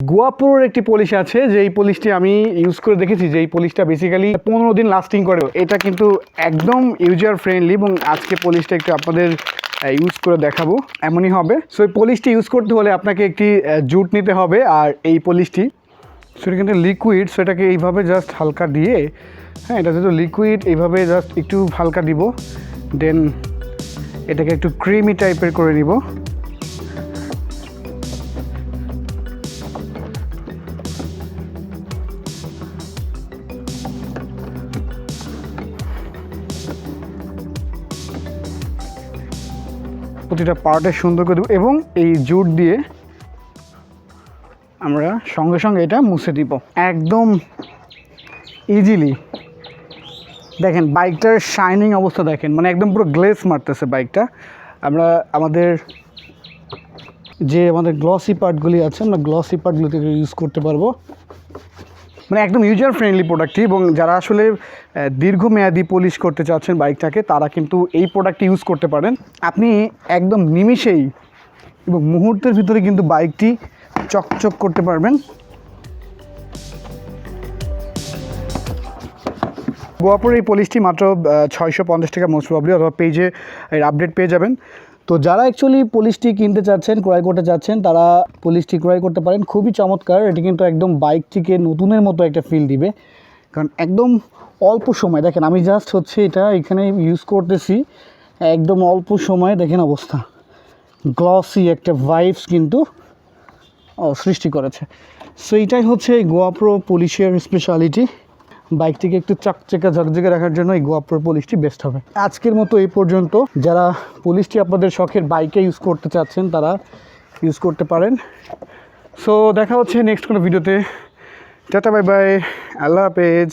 গোয়াপুরের একটি পলিশ আছে, যেই পলিশটি আমি ইউজ করে দেখেছি যে এই পলিশটা বেসিক্যালি পনেরো দিন লাস্টিং করে। এটা কিন্তু একদম ইউজার ফ্রেন্ডলি এবং আজকে পলিশটা একটু আপনাদের ইউজ করে দেখাবো। এমনই হবে। সো এই পলিশটি ইউজ করতে হলে আপনাকে একটি জুট নিতে হবে, আর এই পলিশটি সেটা কিন্তু লিকুইড সেটাকে এইভাবে জাস্ট হালকা দিয়ে হ্যাঁ এটা যেহেতু লিকুইড এইভাবে জাস্ট একটু হালকা দিব দেন এটাকে একটু ক্রিমি টাইপের করে নিব। প্রতিটা পার্টে সুন্দর করে দেবো এবং এই জুট দিয়ে আমরা সঙ্গে সঙ্গে এটা মুছে দিব। একদম ইজিলি দেখেন, বাইকটার শাইনিং অবস্থা দেখেন মানে একদম পুরো গ্লেস মারতেছে বাইকটা। আমরা আমাদের যে আমাদের গ্লসি পার্টগুলি আছে, আমরা গ্লসি পার্টগুলোতে ইউজ করতে পারব। মানে একদম ইউজার ফ্রেন্ডলি প্রোডাক্টটি এবং যারা আসলে দীর্ঘমেয়াদী পলিশ করতে চাচ্ছেন বাইকটাকে তারা কিন্তু এই প্রোডাক্টটি ইউজ করতে পারেন। আপনি একদম নিমিষেই এবং মুহূর্তের ভিতরে কিন্তু বাইকটি চকচক করতে পারবেন। গোয়াপুর এই পলিশটি মাত্র ছয়শো পঞ্চাশ টাকা মোস্ট প্রবলি অথবা পেজে এর আপডেট পেয়ে যাবেন। তো যারা অ্যাকচুয়ালি পলিশটি কিনতে চাচ্ছেন, ক্রয় করতে চাচ্ছেন, তারা পলিশটি ক্রয় করতে পারেন। খুবই চমৎকার, এটি কিন্তু একদম বাইকটিকে নতুনের মতো একটা ফিল দিবে। কারণ একদম অল্প সময়, দেখেন আমি জাস্ট হচ্ছে এটা এখানে ইউজ করতেছি, একদম অল্প সময়ে দেখেন অবস্থা। গ্লসি একটা ভাইবস কিন্তু সৃষ্টি করেছে। সো এইটাই হচ্ছে গোয়াপ্রো পুলিশের স্পেশালিটি বাইকটিকে একটু চাকচেকা ঝকঝকে রাখার জন্য এই গোয়াপ্রো পুলিশটি বেস্ট হবে। আজকের মতো এই পর্যন্ত। যারা পুলিশটি আপনাদের শখের বাইকে ইউজ করতে চাচ্ছেন, তারা ইউজ করতে পারেন। সো দেখা হচ্ছে নেক্সট কোনো ভিডিওতে টাটা বাই বাই আল্লাহ হাফেজ।